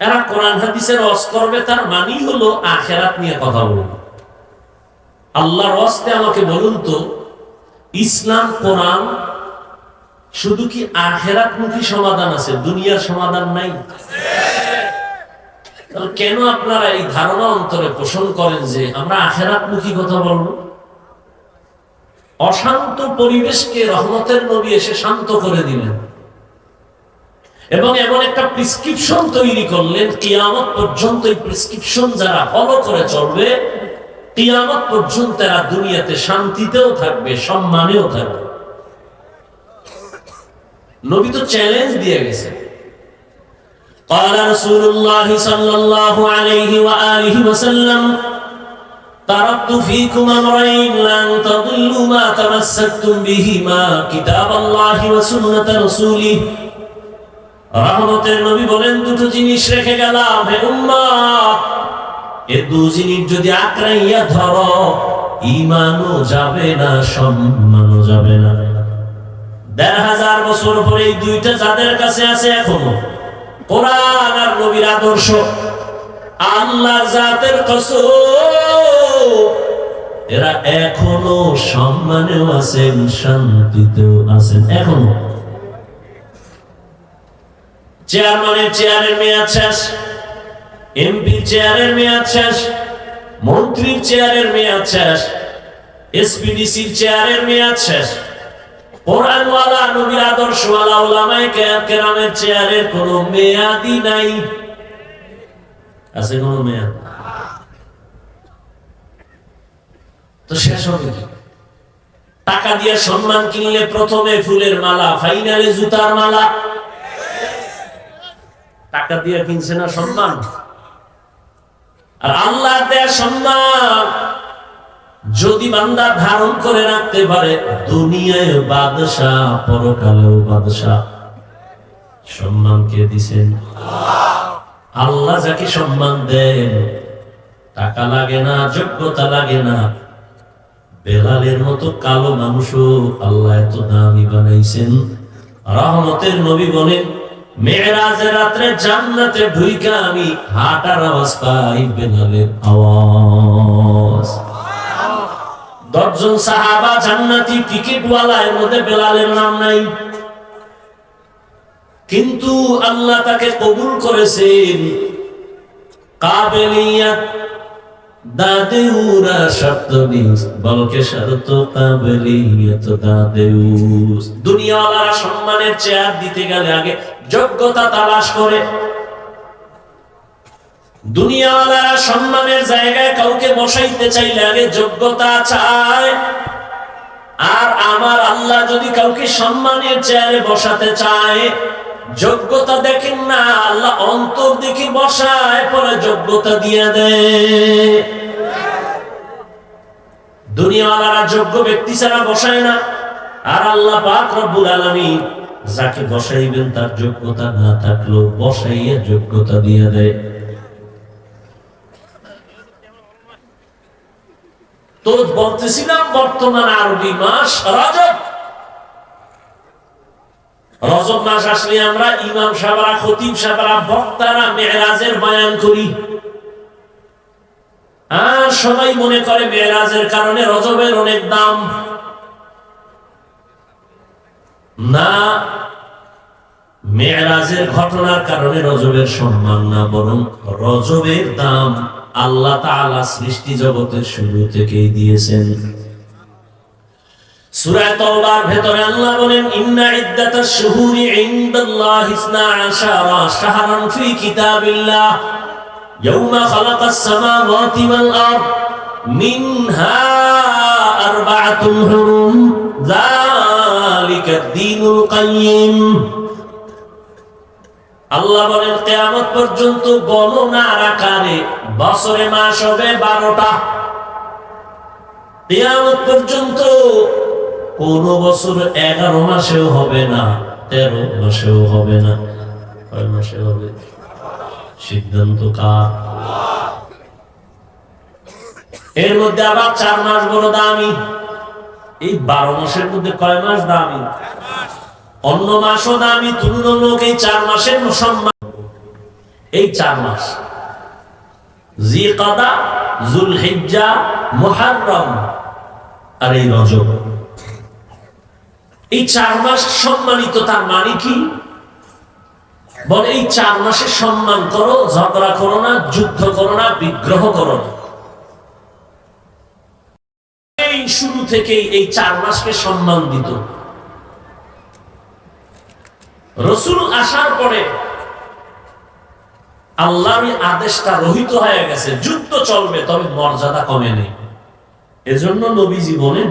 এরা কোরআন হাদিসের রস করবে, তার মানেই হলো আখেরাত নিয়ে কথা বলবে। আল্লাহর রসতে আমাকে বলুন তো, ইসলাম, কোরআন, শুধু কি আখেরাত মুখী সমাধান আছে? দুনিয়ার সমাধান নাই। কেন আপনারা এই ধারণা অন্তরে পোষণ করেন যে আমরা আখেরাত মুখী কথা বলব? অশান্ত পরিবেশকে রহমতের নবী এসে শান্ত করে দিলেন। এবং এমন একটা প্রেসক্রিপশন তৈরি করলেন কিয়ামত পর্যন্ত এই প্রেসক্রিপশন যারা ফলো করে চলবে কিয়ামত পর্যন্ত এরা দুনিয়াতে শান্তিতেও থাকবে সম্মানেও থাকবে নবী তো চ্যালেঞ্জ দিয়ে গেছে قال رسول الله صلى الله عليه وآله وسلم تركت فيكم أمرين لن تضلوا ما تمسكتم بهما كتاب الله وسنة رسوله রহমতের নবী বলেন, দুটো জিনিস রেখে গেলাম, হে উম্মত। এ দু জিনিস যদি আঁকড়াইয়া ধরো ইমানও যাবে না, সম্মানও যাবে না। দেড় হাজার বছর পরে এই দুইটা যাদের কাছে আছে এখনও, কোরআন আর নবীর আদর্শ, আল্লাহ জাতের কসম, এরা এখনও সম্মানেও আছেন, শান্তিতেও আছেন, এখনও। চেয়ারম্যানের চেয়ারের মেয়াদ শেষ, এমপির চেয়ারের মেয়াদ শেষ, মন্ত্রীর চেয়ারের মেয়াদ শেষ, এসপিডিসির চেয়ারের মেয়াদ শেষ। কোরআনওয়ালা, নবীর আদর্শওয়ালা কেরামের চেয়ারের নাই। আছে মেয়াদ? তো শেষ হবে টাকা দিয়ে সম্মান কিনলে প্রথমে ফুলের মালা, ফাইনালে জুতার মালা টাকা দিয়ে কিনছে না সম্মান? আর আল্লাহ দেয়া সম্মান যদি বান্দা ধারণ করে রাখতে পারে, দুনিয়ায় বাদশাহ, পরকালেও বাদশাহ। সম্মান কে দিছেন? আল্লাহ যাকে সম্মান দেন, টাকা লাগে না, যোগ্যতা লাগে না। বেলালের মতো কালো মানুষও আল্লাহ এত দামি বানাইছেন। রহমতের নবী বলেন মেয়েরাজের রাত্রে জান্নাতে ঢুইকা আমি হাঁটার বেলালের আওয়াজ। দশজন সাহাবা জান্নাতি মধ্যে বেলালের নাম নাই। কিন্তু আল্লাহ তাকে কবুল করেছেন। কাবেলিয়াত দাদেউরা শর্ত নিস বলকে দাদেউস দুনিয়াওয়ালারা সম্মানের চেয়ার দিতে গেলে আগে যোগ্যতা তালাশ করে। দুনিয়াওয়ালারা সম্মানের জায়গায় কাউকে বসাইতে চাইলে আগে যোগ্যতা চায় আর আমার আল্লাহ যদি কাউকে সম্মানের চেয়ারে বসাতে চায়, যোগ্যতা দেখেন না, আল্লাহ অন্তর দেখি বসায়, পরে যোগ্যতা দিয়ে দেয়। দুনিয়াওয়ালারা যোগ্য ব্যক্তি ছাড়া বসায় না। আর আল্লাহ পাক রব্বুল যাকে বসাইবেন তার যোগ্যতা না থাকলেও বসাইয়া যোগ্যতা দিয়ে দেয়। তো বলতেছিলাম বর্তমান আরবি মাস রজব। রজব মাস আসলে আমরা ইমাম সাহেবরা, খতিব সাহেবরা, বক্তারা মেয়েরাজের বয়ান করি। সবাই মনে করে মেয়েরাজের কারণে রজবের অনেক দাম। না মেয়েরাজের ঘটনার কারণে রজবের সম্মান না, বরং রজবের দাম আল্লাহ তাআলা সৃষ্টি জগতের শুরু থেকেই দিয়েছেন। ভেতরে আল্লাহ বলেন, ইন্না ইদ্দাতাশ শুহুরি ইনদাল্লাহি 12 শাহরান ফি কিতাবিল্লাহ। ইয়াওমা খালাকাস সামাওয়াতি ওয়াল আরদ, মিনহা আরবাআতুন হুরুম। যালিকা আল্লাহ বলেন, কেয়ামত পর্যন্ত গণনার আকারে বছরে মাস হবে বারোটা। কেয়ামত পর্যন্ত কোন বছর এগারো মাসেও হবে না, তেরো মাসেও হবে না। কয় মাসে হবে? সিদ্ধান্ত কার? এর মধ্যে আবার চার মাস বড় দামি। এই বারো মাসের মধ্যে কয় মাস দামি? অন্য মাসও দামি তুলনামূলক এই চার মাসের সম্মান। এই চার মাস। জিকাদা, জুলহিজ্জা, মুহাররম আর এই এই চার মাস সম্মানিত তার মানে কি? বলে এই চার মাসে সম্মান করো, ঝগড়া করো না, যুদ্ধ করো না, বিগ্রহ করো না। থেকেই এই চার মাসকে সম্মান দিত। রসুল আসার পরে আল্লাহর আদেশটা রহিত হয়ে গেছে, যুদ্ধ চলবে, তবে মর্যাদা কমে নেই। এজন্য নবীজি বলেন,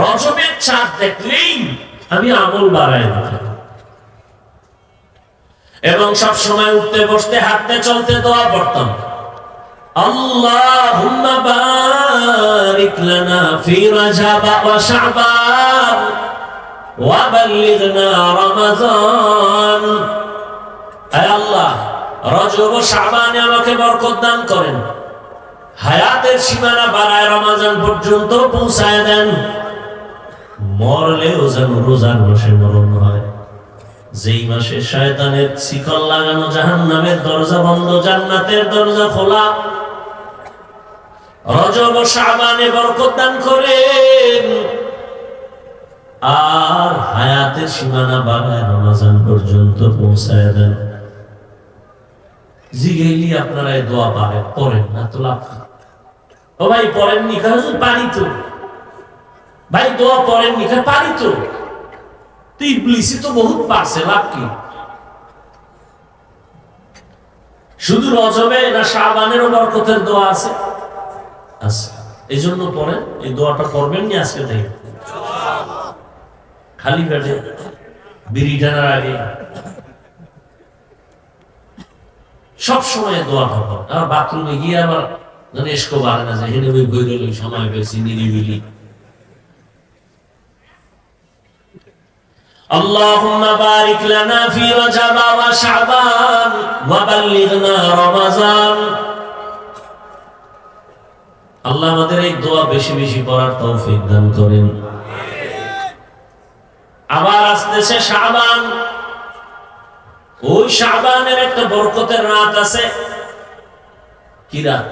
রজবের চাঁদ দেখলেই আমি আমল বাড়াই না এবং সব সময় উঠতে বসতে, হাঁটতে, চলতে, দোয়া পড়তাম। লানা ফি রাজাব ওয়া শাবান ওয়া বাল্লিগনা রমাজান। আয় আল্লাহ, রজব ও শাবানে আমাকে বরকত দান করেন। হায়াতের সীমানা বাড়ায় রমাজান পর্যন্ত পৌঁছায় দেন। মরলেও যেন রোজার মাসে মরণ হয়। যেই মাসে শয়তানের শিকল লাগানো জাহান নামের দরজা বন্ধ, জান্নাতের দরজা খোলা রজব ও শাবানে বরকত দান করেন। আর হায়াতের সীমানা বাড়ায় রমাজান পর্যন্ত পৌঁছায় দেন। জিগেলি আপনারা দোয়া পড়েন না তো লাভ ও ভাই পারি তো। ভাই, দোয়া পড়েননি কারণ পারি তো। ইবলিসি তো বহুত পারছে, লাভ কি? শুধু রজবে না শাহবানেরও বরকতের দোয়া আছে। আছে এই জন্য পড়েন এই দোয়াটা করবেন নি আজকে থেকে খালি পেটে বিড়ি টানার আগে সব সময় দোয়াটা কর আর বাথরুমে গিয়ে আবার যেন এসকো বাড়ে না যায় হেনে বই বই রইল সময় পেয়েছি নিরিবিলি اللهم بارك لنا في رجب وشعبان وبلغنا رمضان আল্লাহ আমাদের এই দোয়া বেশি বেশি পড়ার তৌফিক দান করেন। আবার আসতেছে শাবান। ওই শাবানের একটা বরকতের রাত আছে। কি রাত।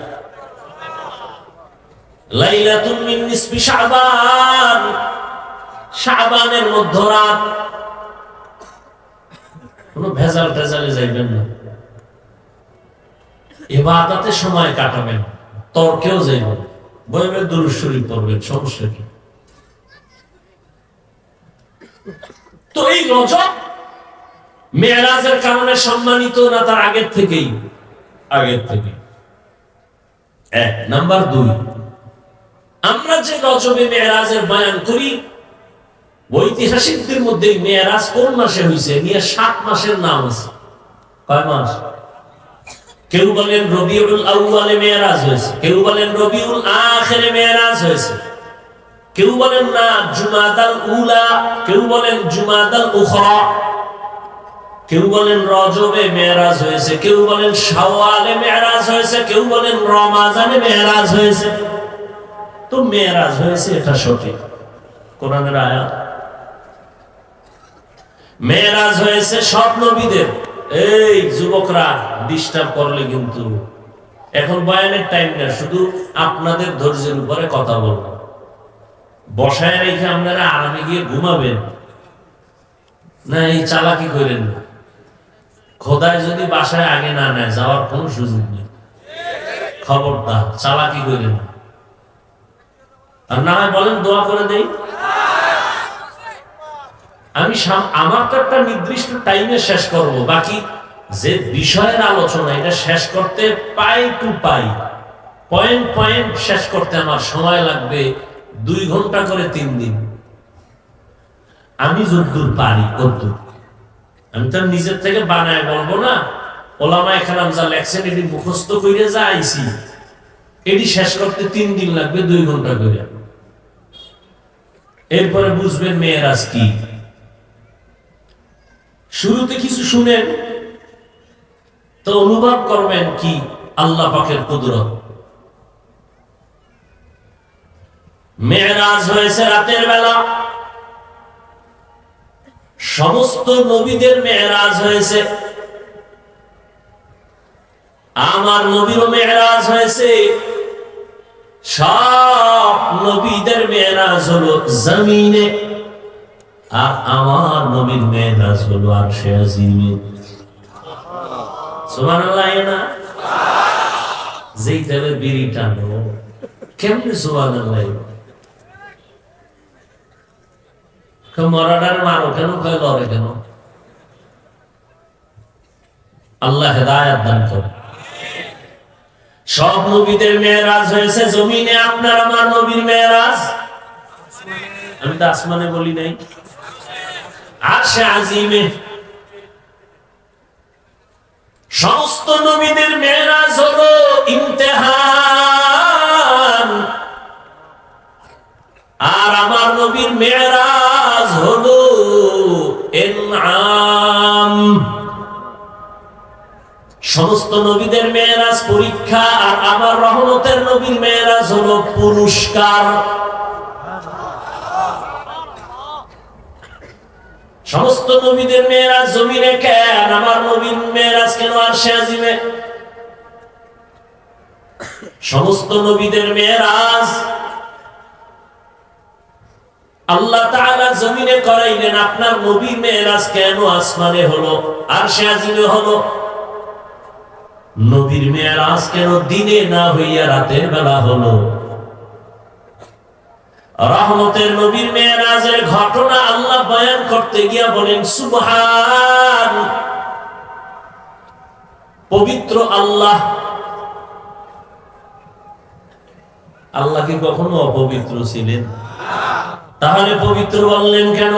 কোনো ভেজাল টেজালে যাইবেন না। এবাদাতে সময় কাটাবেন। তর্কেও যাইবেন বইবে দুরুদ শরীফ পড়বেন, সমস্যা কি? তো এই রজব মেয়েরাজের কারণে সম্মানিত না তার আগের থেকেই? আগের থেকে এক, নাম্বার দুই, আমরা যে রজবে মেয়েরাজের বয়ান করি, ঐতিহাসিকদের মধ্যে মেয়েরাজ কোন মাসে হয়েছে নিয়ে সাত মাসের নাম আছে। কয় মাস? কেউ বলেন রবিউল আউয়ালে মেয়েরাজ হয়েছে, কেউ বলেন রবিউল আখেরে মেয়েরাজ হয়েছে, কেউ বলেন না জুমাদাল উলা, কেউ বলেন জুমাদাল উখরা, কেউ বলেন রজবে মেয়েরাজ হয়েছে, কেউ বলেন শাওয়ালে মেয়েরাজ হয়েছে, কেউ বলেন রমাজানে মেয়েরাজ হয়েছে। তো মেয়েরাজ হয়েছে এটা সঠিক। কোরআনের আয়াত, মেয়েরাজ হয়েছে সব নবীদের। এই যুবকরা ডিস্টার্ব করলে কিন্তু এখন বয়ানের টাইম না, শুধু আপনাদের ধৈর্যের উপরে কথা বলব। বসায় রেখে আপনারা আরামে গিয়ে ঘুমাবেন। না, এই চালাকি করেন না। খোদায় যদি বাসায় আগে না নেয়, যাওয়ার কোনো সুযোগ নেই। খবরদার, চালাকি করেন। আর না বলেন, দোয়া করে দেই। আমি আমার তো একটা নির্দিষ্ট টাইমে শেষ করব, বাকি যে বিষয়ের আলোচনা, এটা শেষ করতে পাই টু পাই। পয়েন্ট পয়েন্ট শেষ করতে আমার সময় লাগবে দুই ঘণ্টা করে তিন দিন। আমি যদ্দূর পারি কদ্দূর আমি তো নিজের থেকে বানায় বলব না ওলামা এখানে যা লেখছেন, এটি মুখস্থ করে যা আইছি। এটি শেষ করতে তিন দিন লাগবে দুই ঘণ্টা করে। এরপরে বুঝবেন মেয়েরাজ কি। শুরুতে কিছু শুনেন। তো অনুভব করবেন কি? আল্লাহ পাকের কুদরত। মেয়েরাজ হয়েছে রাতের বেলা। সমস্ত নবীদের মেয়েরাজ হয়েছে। আমার নবীরও মেয়েরাজ হয়েছে। সব নবীদের মেয়েরাজ হলো জমিনে। আর আমার নবীর আর সে আজিমে। আল্লাহ সব নবীদের মেয়েরাজ হয়েছে, জমিনে আপনার, আমার নবীর মেয়েরাজ? আমি তো আসমানে বলি নাই। আর সে আজিমে। সমস্ত নবীদের মেয়েরাজ হলো ইমতেহান। আর আমার নবীর মেয়েরাজ হলো এনআম। সমস্ত নবীদের মেয়েরাজ পরীক্ষা আর আমার রহমতের নবীর মেয়েরাজ হলো পুরস্কার। সমস্ত নবীদের মেয়েরাজ জমিনে কেন? আমার নবীর মেয়েরাজ কেন আর সে আজিমে। সমস্ত নবীদের মেয়েরাজ আল্লাহ তাআলা জমিনে করাইলেন, আপনার নবীর মেয়েরাজ কেন আসমানে হলো? আর সে হলো? নবীর মেয়েরাজ কেন দিনে না হইয়া রাতের বেলা হলো? রহমতের নবীর মেয়েরাজের ঘটনা আল্লাহ বয়ান করতে গিয়া বলেন, সুবহান, পবিত্র আল্লাহ। আল্লাহ কি কখনো অপবিত্র ছিলেন? তাহলে পবিত্র বললেন কেন?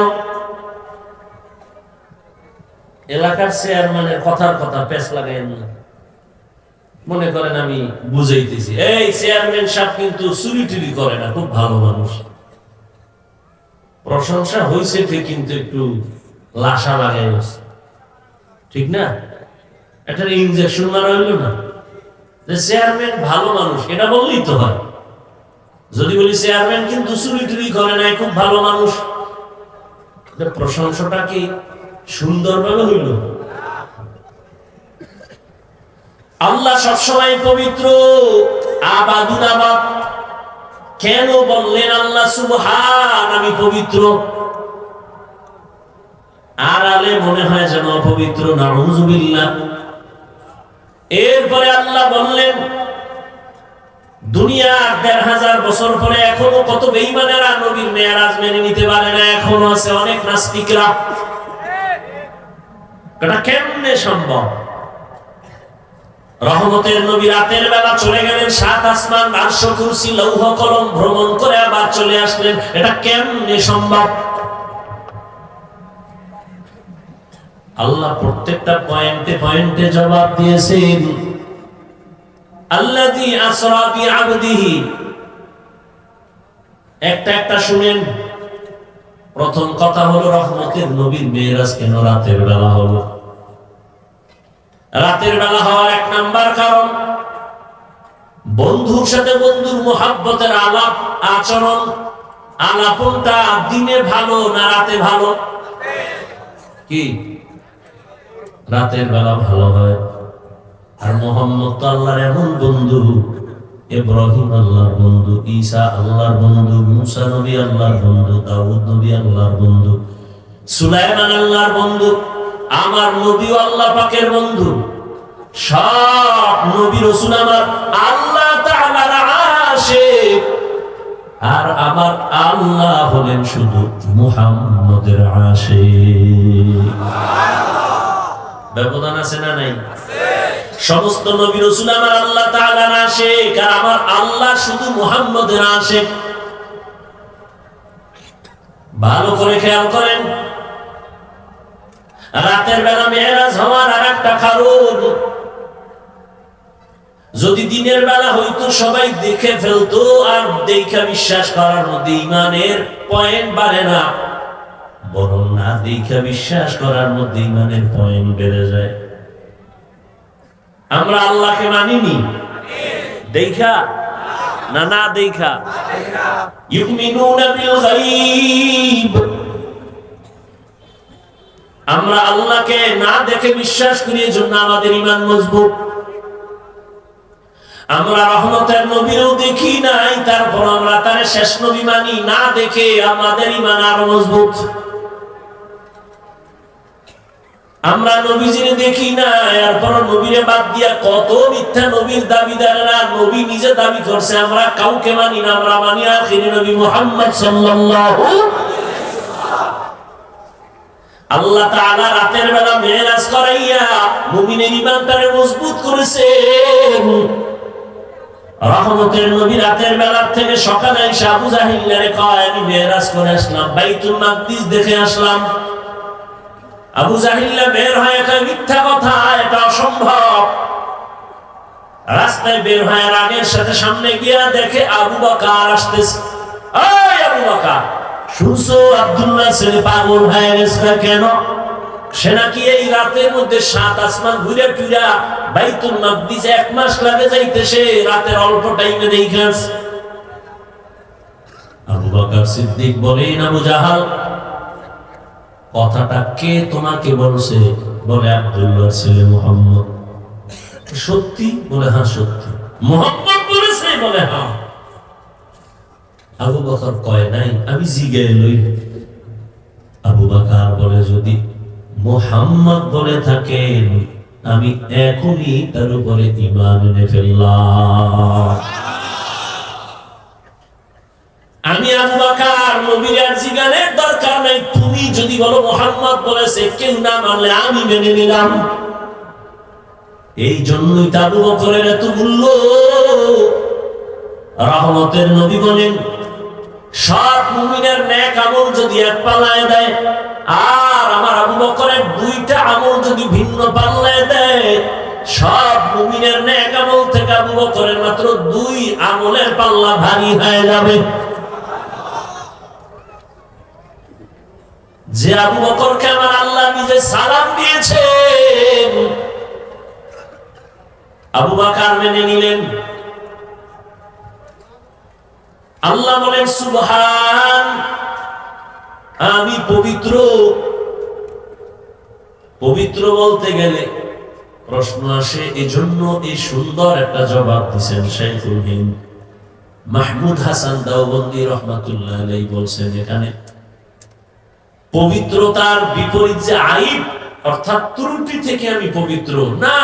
এলাকার চেয়ারম্যানের কথার কথা পেশ লাগাইন না। মনে করেন আমি বুঝাইতেছি। এই চেয়ারম্যান সাহেব কিন্তু চুরি টুরি করে না, খুব ভালো মানুষ। প্রশংসা হয়েছে ঠিক কিন্তু একটু লাশা লাগাই গেছে ঠিক না? একটা ইঞ্জেকশন মারা হইল না। যে চেয়ারম্যান ভালো মানুষ, এটা বললেই তো হয়। যদি বলি চেয়ারম্যান কিন্তু চুরি টুরি করে নাই, খুব ভালো মানুষ। প্রশংসাটা কি সুন্দরভাবে হইল? আল্লাহ সবসময় পবিত্র, আবাদুন আবাদ। কেন বললেন আল্লাহ সুবহান, আমি পবিত্র? আর আলে মনে হয় যেন অপবিত্র, নাউজুবিল্লাহ। এরপরে আল্লাহ বললেন, দুনিয়ার দেড় হাজার বছর পরে এখনও কত বেইমানেরা নবীর মেয়ারাজ মেনে নিতে পারে না, এখনও আছে অনেক নাস্তিকরা। কেমনে সম্ভব? রহমতের নবী রাতের বেলা চলে গেলেন, সাত আসমান, আরশ কুরসি, লৌহ কলম ভ্রমণ করে আবার চলে আসলেন। এটা কেমনে সম্ভব? আল্লাহ প্রত্যেকটা পয়েন্টে পয়েন্টে জবাব দিয়েছেন, আল্লাযী আসরা বিআবদিহি। একটা একটা শুনেন। প্রথম কথা হলো, রহমতের নবীর মেয়েরাজ কেন রাতের বেলা হলো। রাতের বেলা হওয়ার এক নাম্বার কারণ, বন্ধুর সাথে বন্ধুর মোহাব্বতের আলাপ, আচরণ, আলাপনটা দিনে ভালো না রাতে ভালো? কি? রাতের বেলা ভালো হয়। আর মোহাম্মদ তো আল্লাহর এমন বন্ধু, ইব্রাহিম আল্লাহর বন্ধু, ঈসা আল্লাহর বন্ধু, মুসা নবী আল্লাহর বন্ধু, দাউদ নবী আল্লাহর বন্ধু, সুলাইমান আল্লাহর বন্ধু আমার নবী আল্লাহ পাকের বন্ধু। সব নবী রসুল আমার আল্লাহ আশিক। আর আমার আল্লাহ হলেন শুধু মুহাম্মদের আশিক। ব্যবধান আছে না নাই? সমস্ত নবী রসুল আমার আল্লাহ তাআলার আশিক, আর আমার আল্লাহ শুধু মুহাম্মদের আশিক। ভালো করে খেয়াল করেন। রাতের বেলা মেয়েরাজ হওয়ার আর একটা কারণ যদি দিনের বেলা হইতো সবাই দেখে ফেলতো আর দেখা বিশ্বাস করার মধ্যে ইমানের পয়েন্ট বাড়ে না। বরং না দেখা বিশ্বাস করার মধ্যে ইমানের পয়েন্ট বেড়ে যায়। আমরা আল্লাহকে মানিনি? দেখা? না না দেখা। ইউমিনুনা বিল গায়ব। আমরা আল্লাহকে না দেখে বিশ্বাস করি, এজন্য আমাদের ইমান মজবুত। আমরা রহমতের নবীরও দেখি নাই তারপর আমরা তার শেষ নবী মানি, না দেখে আমাদের ইমান আরও মজবুত। আমরা নবীজিরে দেখি না এরপর নবীরে বাদ দিয়া কত মিথ্যা নবীর দাবিদারেরা নবী নিজে দাবি করছে, আমরা কাউকে মানি না, আমরা মানি আখিরি নবী মুহাম্মদ সাল্লাল্লাহু আল্লাহ তাআলা রাতের বেলা মেরাজ করাইয়া মুমিনের ইমানটারে মজবুত করেছেন। রহমতের নবী রাতের বেলা থেকে সকালে এসে আবু জাহিল্লারে কয় আমি মেরাজ করে আসলাম, বাইতুল মাকদিস দেখে আসলাম। আবু জাহিল্লা বের হয়ে কয় মিথ্যা কথা, এটা অসম্ভব। রাস্তায় বের হয়ে, রাগের সাথে সামনে গিয়া দেখে আবু বকার আসতেছে। আবু বকার! শুনছো আব্দুল্লাহ ছেলে পাগল হয়ে গেছে কেন? সে নাকি এই রাতের মধ্যে সাত আসমান ঘুরে ফিরা বাইতুল এক মাস লাগে যাইতেছে, রাতের অল্প টাইমে আবু বকর সিদ্দিক বলেন আবু জাহাল কথাটা কে তোমাকে বলছে? বলে আব্দুল্লাহ ছেলে মোহাম্মদ। সত্যি? বলে হ্যাঁ সত্যি। মোহাম্মদ বলেছে বলে হ্যাঁ। আবু বকর কয়, নাই, আমি জিগে লই। আবু বাকার বলে, যদি মোহাম্মদ বলে থাকেন, আমি এখনই তার উপরে ইমান এনে ফেললাম। আমি আবু বাকার, নবীর আর জিগানের দরকার নাই। তুমি যদি বলো মোহাম্মদ বলেছে, কেউ না মানলে আমি মেনে নিলাম। এই জন্যই তো আবু বকরের এত মূল্য। রহমতের নবী বলেন সব মুমিনের ন্যাক আমল যদি এক পাল্লায় দেয়, আর আমার আবু বকরের দুইটা আমল যদি ভিন্ন পাল্লায় দেয়, সব মুমিনের ন্যাক আমল থেকে আবু বকরের মাত্র দুই আমলের পাল্লা ভারী হয়ে যাবে। যে আবু বকরকে আমার আল্লাহ নিজে সালাম দিয়েছেন, আবু বাকার মেনে নিলেন। আল্লাহ বলেন, সুবহান, আমি পবিত্র। পবিত্র বলতে গেলে প্রশ্ন আসে, এজন্য এই সুন্দর একটা জবাব দিচ্ছেন শেখুল হিন্দ। মাহমুদ হাসান দাওবন্দি রহমাতুল্লাহ বলছেন এখানে, পবিত্রতার বিপরীত যে আইব, অর্থাৎ ত্রুটি থেকে আমি পবিত্র না।